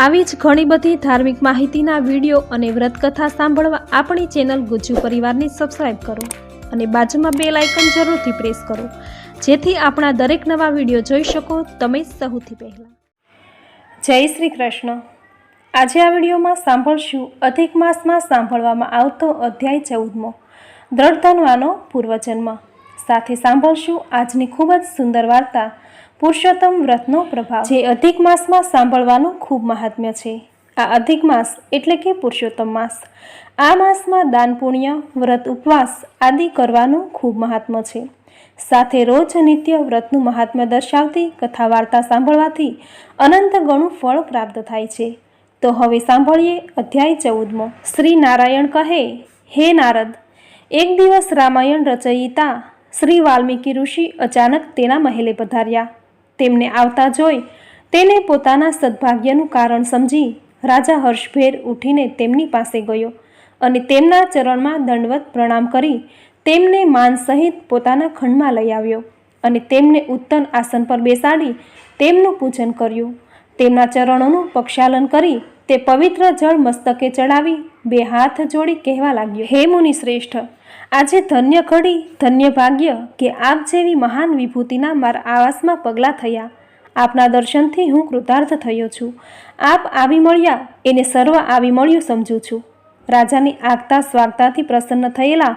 આવી જ ઘણી બધી ધાર્મિક માહિતીના વીડિયો અને વ્રતકથા સાંભળવા આપણી ચેનલ ગુજ્જુ પરિવારને સબસ્ક્રાઈબ કરો અને બાજુમાં બે લાઇકન જરૂરથી પ્રેસ કરો. જેથી આપણા દરેક નવા વીડિયો જોઈ શકો તમે સૌથી પહેલાં. જય શ્રી કૃષ્ણ. આજે આ વિડીયોમાં સાંભળશું અધિક માસમાં સાંભળવામાં આવતો અધ્યાય ચૌદમો, દ્રઢ ધનવાનો પૂર્વજન્મ. સાથે સાંભળશું આજની ખૂબ જ સુંદર વાર્તા પુરુષોત્તમ વ્રતનો પ્રભાવ. જે અધિક માસમાં સાંભળવાનું ખૂબ મહાત્મ્ય છે. આ અધિક માસ એટલે કે પુરુષોત્તમ માસ. આ માસમાં દાન, પુણ્ય, વ્રત, ઉપવાસ આદિ કરવાનું ખૂબ મહાત્મ્ય છે. સાથે રોજ નિત્ય વ્રતનું મહાત્મ્ય દર્શાવતી કથા વાર્તા સાંભળવાથી અનંત ગણું ફળ પ્રાપ્ત થાય છે. તો હવે સાંભળીએ અધ્યાય ચૌદમો. શ્રી નારાયણ કહે, હે નારદ, એક દિવસ રામાયણ રચયિતા શ્રી વાલ્મીકી ઋષિ અચાનક તેના મહેલે પધાર્યા. તેમને આવતા જોઈ તેને પોતાના સદભાગ્યનું કારણ સમજી રાજા હર્ષભેર ઉઠીને તેમની પાસે ગયો અને તેમના ચરણમાં દંડવત પ્રણામ કરી તેમને માન સહિત પોતાના ખંડમાં લઈ આવ્યો અને તેમને ઉત્તમ આસન પર બેસાડી તેમનું પૂજન કર્યું. તેમના ચરણોનું પક્ષાલન કરી તે પવિત્ર જળ મસ્તકે ચડાવી બે હાથ જોડી કહેવા લાગ્યો, હે મુનિ શ્રેષ્ઠ આજે ધન્ય ઘડી, ધન્ય ભાગ્ય કે આપ જેવી મહાન વિભૂતિના મારા આવાસમાં પગલાં થયા. આપના દર્શનથી હું કૃતાર્થ થયો છું. આપ આવી મળ્યા, એને સર્વ આવી મળ્યું સમજું છું. રાજાની આગતા સ્વાગતાથી પ્રસન્ન થયેલા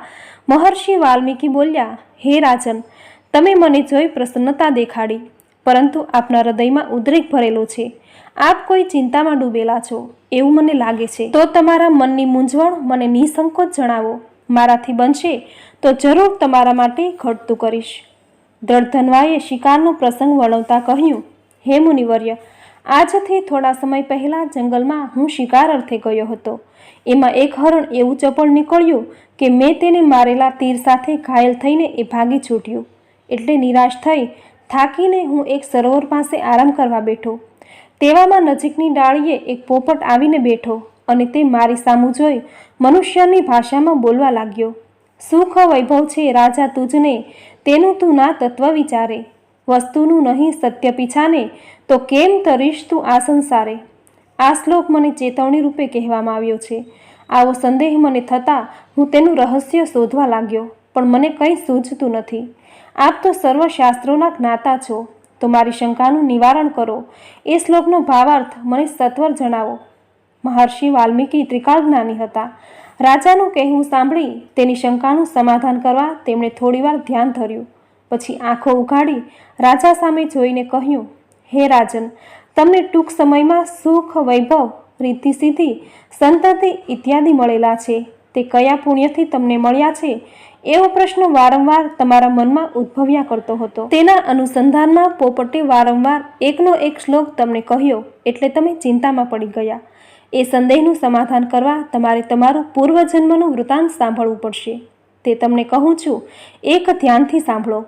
મહર્ષિ વાલ્મીકી બોલ્યા, હે રાજન, તમે મને જોઈ પ્રસન્નતા દેખાડી. પરંતુ આપના હૃદયમાં ઉદ્રેક ભરેલો છે. આપ કોઈ ચિંતામાં ડૂબેલા છો, એવું મને લાગે છે. તો તમારા મનની મૂંઝવણ મને નિસંકોચ જણાવો. મારાથી બનશે તો જરૂર તમારા માટે ઘટતું કરીશ. દ્રઢધનવાએ શિકારનો પ્રસંગ વર્ણવતા કહ્યું, હે મુનિવર્ય, આજથી થોડા સમય પહેલાં જંગલમાં હું શિકાર અર્થે ગયો હતો. એમાં એક હરણ એવું ચપળ નીકળ્યું કે મેં તેને મારેલા તીર સાથે ઘાયલ થઈને એ ભાગી છૂટ્યું. એટલે નિરાશ થઈ થાકીને હું એક સરોવર પાસે આરામ કરવા બેઠો. તેવામાં નજીકની ડાળીએ એક પોપટ આવીને બેઠો અને તે મારી સામું જોઈ મનુષ્યની ભાષામાં બોલવા લાગ્યો. સુખ વૈભવ છે રાજા તુજને, તેનું તું ના તત્વ વિચારે. વસ્તુનું નહીં સત્ય પીછાને, તો કેમ તરીશ તું આ સંસારે? આ શ્લોક મને ચેતવણી રૂપે કહેવામાં આવ્યો છે. આવો સંદેહ મને થતાં હું તેનું રહસ્ય શોધવા લાગ્યો, પણ મને કંઈ સૂઝતું નથી. આપ તો સર્વ શાસ્ત્રોના જ્ઞાતા છો. તો મારી શંકાનું નિવારણ કરો. એ શ્લોકનો ભાવાર્થ મને સત્વર જણાવો. મહર્ષિ વાલ્મીકી ત્રિકાળ જ્ઞાની હતા. રાજાનું કહેવું સાંભળી તેની શંકાનું સમાધાન કરવા તેમણે થોડીવાર ધ્યાન ધર્યું. પછી આંખો ઉઘાડી રાજા સામે જોઈને કહ્યું, હે રાજન, તમને ટૂંક સમયમાં સુખ, વૈભવ, રીતિ સિદ્ધિ, સંતતિ ઇત્યાદિ મળેલા છે. તે કયા પુણ્યથી તમને મળ્યા છે? એવો પ્રશ્ન વારંવાર તમારા મનમાં ઉદ્ભવ્યા કરતો હતો. તેના અનુસંધાનમાં પોપટે વારંવાર એકનો એક શ્લોક તમને કહ્યો એટલે તમે ચિંતામાં પડી ગયા. એ સંદેહનું સમાધાન કરવા તમારે તમારું પૂર્વજન્મનું વૃતાંત સાંભળવું પડશે. તે તમને કહું છું, એક ધ્યાનથી સાંભળો.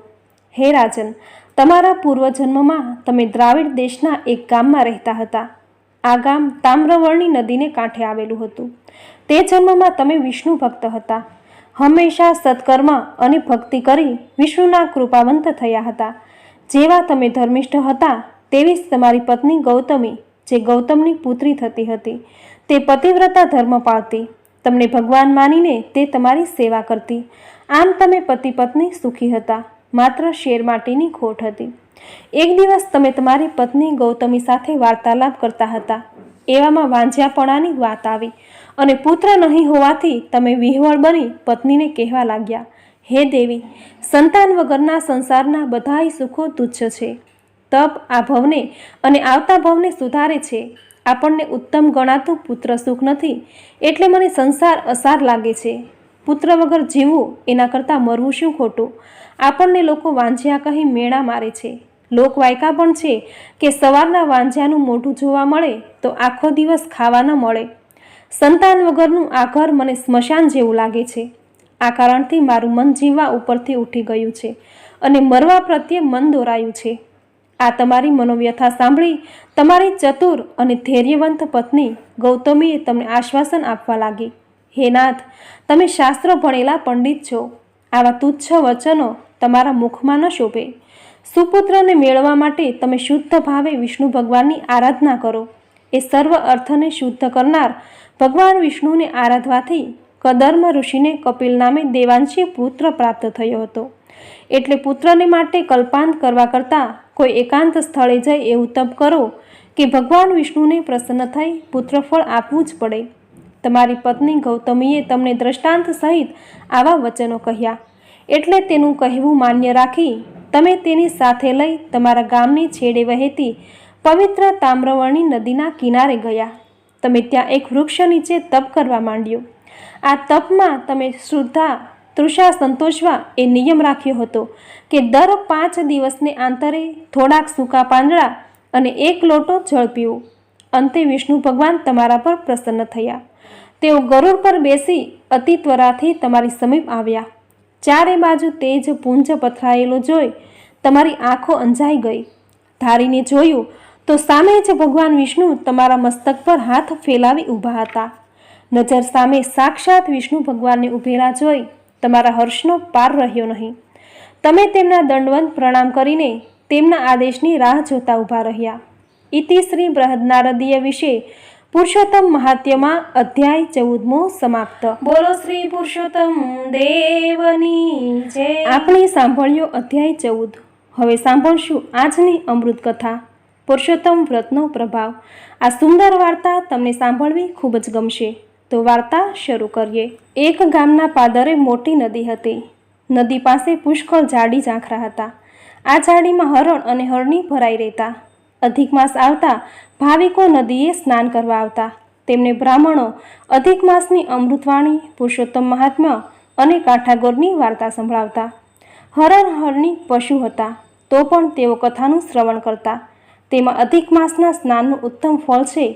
હે રાજન, તમારા પૂર્વજન્મમાં તમે દ્રાવિડ દેશના એક ગામમાં રહેતા હતા. આ ગામ તામ્રવર્ણી નદીને કાંઠે આવેલું હતું. તે જન્મમાં તમે વિષ્ણુ ભક્ત હતા. હંમેશા સત્કર્મ અને ભક્તિ કરી વિષ્ણુના કૃપાવંત થયા હતા. જેવા તમે ધર્મિષ્ઠ હતા, તેવી જ તમારી પત્ની ગૌતમી, જે ગૌતમની પુત્રી થતી હતી. તે પતિવ્રતા ધર્મ પાળતી. તમને ભગવાન માનીને તે તમારી સેવા કરતી. આમ તમે પતિ પત્ની સુખી હતા, માત્ર શેર માટીની ખોટ હતી. એક દિવસ તમે તમારી પત્ની ગૌતમી સાથે વાર્તાલાપ કરતા હતા. એવામાં વાંઝ્યાપણાની વાત આવી. અને પુત્ર નહીં હોવાથી તમે વિહવળ બની પત્નીને કહેવા લાગ્યા, હે દેવી, સંતાન વગરના સંસારના બધાય સુખો તુચ્છ છે. તપ આ ભવને અને આવતા ભવને સુધારે છે. આપણને ઉત્તમ ગણાતું પુત્ર સુખ નથી, એટલે મને સંસાર અસાર લાગે છે. પુત્ર વગર જીવવું એના કરતાં મરવું શું ખોટું? આપણને લોકો વાંઝ્યા કહી મેળા મારે છે. લોકવાયકા પણ છે કે સવારના વાંઝ્યાનું મોઢું જોવા મળે તો આખો દિવસ ખાવા ન મળે. સંતાન વગરનું આ ઘર મને સ્મશાન જેવું લાગે છે. આ કારણથી મારું મન જીવવા ઉપરથી ઉઠી ગયું છે અને મરવા પ્રત્યે મન દોરાયું છે. આ તમારી મનોવ્યથા સાંભળી તમારી ચતુર અને ધૈર્યવંત પત્ની ગૌતમીએ તમને આશ્વાસન આપવા લાગી. હે નાથ, તમે શાસ્ત્ર ભણેલા પંડિત છો. આવા તુચ્છ વચનો તમારા મુખમાં ન શોભે. સુપુત્રને મેળવવા માટે તમે શુદ્ધ ભાવે વિષ્ણુ ભગવાનની આરાધના કરો. એ સર્વ અર્થને શુદ્ધ કરનાર ભગવાન વિષ્ણુને આરાધવાથી કદર્મ ઋષિને કપિલ નામે દેવાંશી પુત્ર પ્રાપ્ત થયો હતો. એટલે પુત્રને માટે કલ્પાંત કરવા કરતાં કોઈ એકાંત સ્થળે જઈ એવું તપ કરો કે ભગવાન વિષ્ણુને પ્રસન્ન થઈ પુત્રફળ આપવું જ પડે. તમારી પત્ની ગૌતમીએ તમને દ્રષ્ટાંત સહિત આવા વચનો કહ્યા. એટલે તેનું કહેવું માન્ય રાખી તમે તેની સાથે લઈ તમારા ગામની છેડે વહેતી પવિત્ર તામ્રવર્ણી નદીના કિનારે ગયા. તમે ત્યાં એક વૃક્ષ નીચે તપ કરવા માંડ્યો. આ તપમાં તમે શ્રદ્ધા, તૃષા, સંતોષવા એ નિયમ રાખ્યો હતો કે દર પાંચ દિવસને આંતરે થોડાક સૂકા પાંદડા અને એક લોટો જળ પીવું. અંતે વિષ્ણુ ભગવાન તમારા પર પ્રસન્ન થયા. તેઓ ગરુડ પર બેસી અતિ ત્વરાથી તમારી સમીપ આવ્યા. ચારે બાજુ તેજ પુંજ પથરાયેલો જોઈ તમારી આંખો અંજાઈ ગઈ. ધારીને જોયું તો સામે જ ભગવાન વિષ્ણુ તમારા મસ્તક પર હાથ ફેલાવી ઊભા હતા. નજર સામે સાક્ષાત વિષ્ણુ ભગવાનને ઊભેલા જોઈ તમારા હર્ષનો પાર રહ્યો નહીં. તમે તેમના દંડવંત પ્રણામ કરીને તેમના આદેશની રાહ જોતા ઊભા રહ્યા. ઇતિ શ્રી બૃહદનારદીય વિશે પુરુષોત્તમ મહાત્યમાં અધ્યાય ચૌદમો સમાપ્ત. બોલો શ્રી પુરુષોત્તમ દેવની જય. આપણે સાંભળ્યો અધ્યાય ચૌદ. હવે સાંભળશું આજની અમૃત કથા પુરુષોત્તમ વ્રતનો પ્રભાવ. આ સુંદર વાર્તા તમને સાંભળવી ખૂબ જ ગમશે. તો વાર્તા શરૂ કરીએ. એક ગામના પાદરે મોટી નદી હતી. નદી પાસે પુષ્કળ જાડી ઝાંખરા હતા. આ જાડીમાં હરણ અને હરણી ભરાઈ રહેતા. અધિક માસ આવતા ભાવિકો નદીએ સ્નાન કરવા આવતા. તેમને બ્રાહ્મણો, અધિક માસની અમૃતવાણી, પુરુષોત્તમ મહાત્મ્ય અને કાંઠાગોરની વાર્તા સંભળાવતા. હરણ, હરણી પશુ હતા. તો પણ તેઓ કથાનું શ્રવણ કરતા. તેમાં અધિક માસના સ્નાનનું ઉત્તમ ફળ છે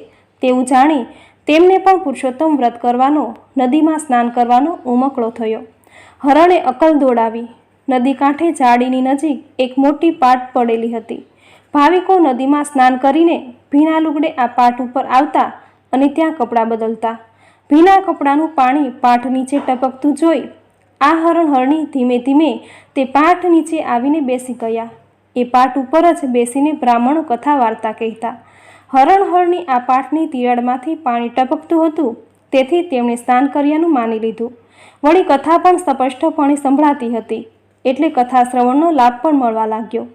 તેવું જાણી તેમને પણ પુરુષોત્તમ વ્રત કરવાનો, નદીમાં સ્નાન કરવાનો ઉમકળો થયો. હરણે અકલ દોડાવી. નદી કાંઠે જાડીની નજીક એક મોટી પાટ પડેલી હતી. ભાવિકો નદીમાં સ્નાન કરીને ભીના લુગડે આ પાટ ઉપર આવતા અને ત્યાં કપડાં બદલતા. ભીના કપડાનું પાણી પાઠ નીચે ટપકતું જોઈ આ હરણ હરણી ધીમે ધીમે તે પાઠ નીચે આવીને બેસી ગયા. એ પાટ ઉપર જ બેસીને બ્રાહ્મણો કથા વાર્તા કહેતા હરણહરણી આ પાઠની તિરાડમાંથી પાણી ટપકતું હતું, તેથી તેમણે સ્નાન કર્યાનું માની લીધું. વળી કથા પણ સ્પષ્ટપણે સંભળાતી હતી, એટલે કથા શ્રવણનો લાભ પણ મળવા લાગ્યો.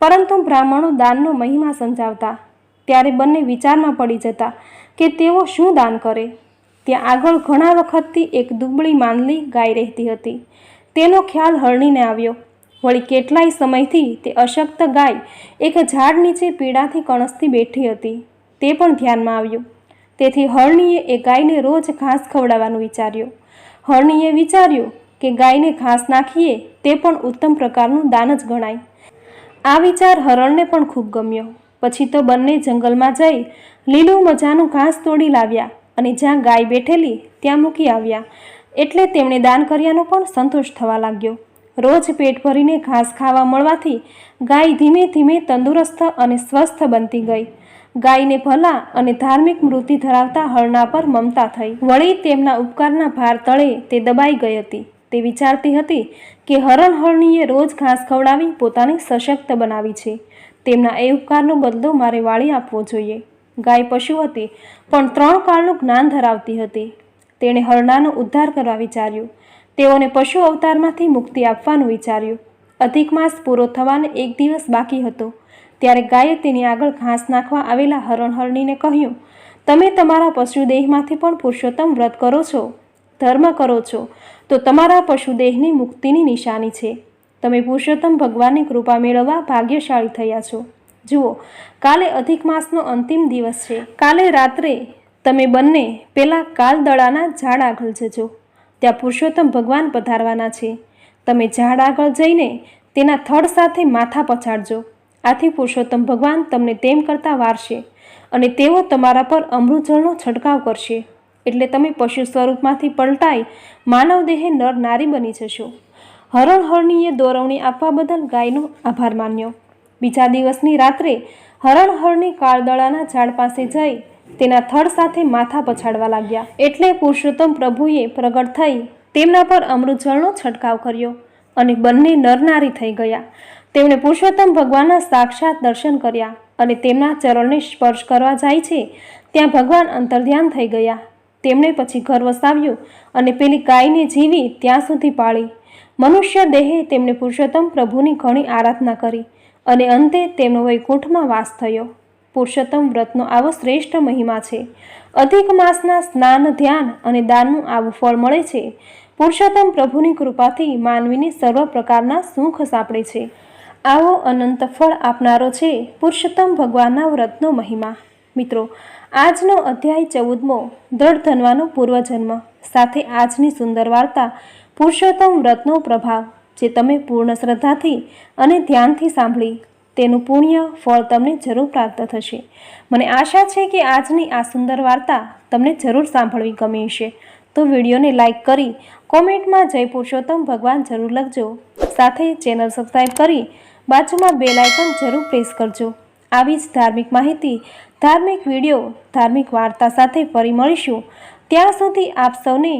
પરંતુ બ્રાહ્મણો દાનનો મહિમા સમજાવતા, ત્યારે બંને વિચારમાં પડી જતા કે તેઓ શું દાન કરે. ત્યાં આગળ ઘણા વખતથી એક દુબળી માંદલી ગાય રહેતી હતી. તેનો ખ્યાલ હરણીને આવ્યો. વળી કેટલાય સમયથી તે અશક્ત ગાય એક ઝાડ નીચે પીડાથી કણસથી બેઠી હતી. તે પણ ધ્યાનમાં આવ્યું. તેથી હરણીએ એ ગાયને રોજ ઘાસ ખવડાવવાનું વિચાર્યું. હરણીએ વિચાર્યું કે ગાયને ઘાસ નાખીએ તે પણ ઉત્તમ પ્રકારનું દાન જ ગણાય. આ વિચાર હરણને પણ ખૂબ ગમ્યો. પછી તો બંને જંગલમાં જઈ લીલું મજાનું ઘાસ તોડી લાવ્યા અને જ્યાં ગાય બેઠેલી ત્યાં મૂકી આવ્યા. એટલે તેમણે દાન કર્યાનો પણ સંતોષ થવા લાગ્યો. રોજ પેટ ભરીને ઘાસ ખાવા મળવાથી ગાય ધીમે ધીમે તંદુરસ્ત અને સ્વસ્થ બનતી ગઈ. ગાયને ભલા અને ધાર્મિક મૃત્યુ ધરાવતા હરણા પર મમતા થઈ. વળી તેમના ઉપકારના ભાર તળે તે દબાઈ ગઈ હતી. તે વિચારતી હતી કે હરણ હરણીએ રોજ ઘાસ ખવડાવી પોતાને સશક્ત બનાવી છે. તેમના એ ઉપકારનો બદલો મારે વાળી આપવો જોઈએ. ગાય પશુ હતી, પણ ત્રણ કાળનું જ્ઞાન ધરાવતી હતી. તેણે હરણાનો ઉદ્ધાર કરવા વિચાર્યું. તેઓને પશુ અવતારમાંથી મુક્તિ આપવાનું વિચાર્યું. અધિક માસ પૂરો થવાને એક દિવસ બાકી હતો. ત્યારે ગાયે તેની આગળ ઘાસ નાખવા આવેલા હરણહરણીને કહ્યું, તમે તમારા પશુદેહમાંથી પણ પુરુષોત્તમ વ્રત કરો છો, ધર્મ કરો છો, તો તમારા પશુદેહની મુક્તિની નિશાની છે. તમે પુરુષોત્તમ ભગવાનની કૃપા મેળવવા ભાગ્યશાળી થયા છો. જુઓ, કાલે અધિક માસનો અંતિમ દિવસ છે. કાલે રાત્રે તમે બંને પેલા કાલદળાના ઝાડ આગળ જજો. ત્યાં પુરુષોત્તમ ભગવાન પધારવાના છે. તમે ઝાડ આગળ જઈને તેના થડ સાથે માથા પછાડજો. આથી પુરુષોત્તમ ભગવાન તમને તેમ કરતાં વારશે અને તેઓ તમારા પર અમૃતજળનો છંટકાવ કરશે. એટલે તમે પશુ સ્વરૂપમાંથી પલટાઈ માનવ દેહે નર નારી બની જશો. હરણ હરણીએ દોરવણી આપવા બદલ ગાયનો આભાર માન્યો. બીજા દિવસની રાત્રે હરણ હરણી કાળદળાના ઝાડ પાસે જઈ તેના થડ સાથે માથા પછાડવા લાગ્યા. એટલે પુરુષોત્તમ પ્રભુએ પ્રગટ થઈ તેમના પર અમૃતજળનો છંટકાવ કર્યો અને બંને નરનારી થઈ ગયા. તેમણે પુરુષોત્તમ ભગવાનના સાક્ષાત દર્શન કર્યા અને તેમના ચરણને સ્પર્શ કરવા જાય છે, ત્યાં ભગવાન અંતર્ધ્યાન થઈ ગયા. તેમણે પછી ઘર વસાવ્યું અને પેલી ગાયને જીવી ત્યાં સુધી પાળી. મનુષ્ય દેહે તેમણે પુરુષોત્તમ પ્રભુની ઘણી આરાધના કરી અને અંતે તેમનો વૈકુંઠમાં વાસ થયો. પુરુષોત્તમ વ્રતનો આવો શ્રેષ્ઠ મહિમા છે. અધિક માસના સ્નાન, ધ્યાન અને દાનનું આવું ફળ મળે છે. પુરુષોત્તમ પ્રભુની કૃપાથી માનવીને સર્વ પ્રકારના સુખ સાંપડે છે. આવો અનંત ફળ આપનારો છે પુરુષોત્તમ ભગવાનના વ્રતનો મહિમા. મિત્રો, આજનો અધ્યાય ચૌદમો, દ્રઢ ધનવાનો પૂર્વજન્મ. સાથે આજની સુંદર વાર્તા, પુરુષોત્તમ વ્રતનો પ્રભાવ, જે તમે પૂર્ણ શ્રદ્ધાથી અને ધ્યાનથી સાંભળી. તેનું પુણ્ય, ફળ તમને જરૂર પ્રાપ્ત થશે. મને આશા છે કે આજની આ સુંદર વાર્તા તમને જરૂર સાંભળવી ગમી હશે. તો વિડીયોને લાઇક કરી, કોમેન્ટમાં જય પુરુષોત્તમ ભગવાન જરૂર લખજો. સાથે ચેનલ સબસ્ક્રાઈબ કરી, બાજુમાં બેલ આઇકન જરૂર પ્રેસ કરજો. આવી જ ધાર્મિક માહિતી, ધાર્મિક વીડિયો, ધાર્મિક વાર્તા સાથે ફરી મળીશું. ત્યાં સુધી આપ સૌને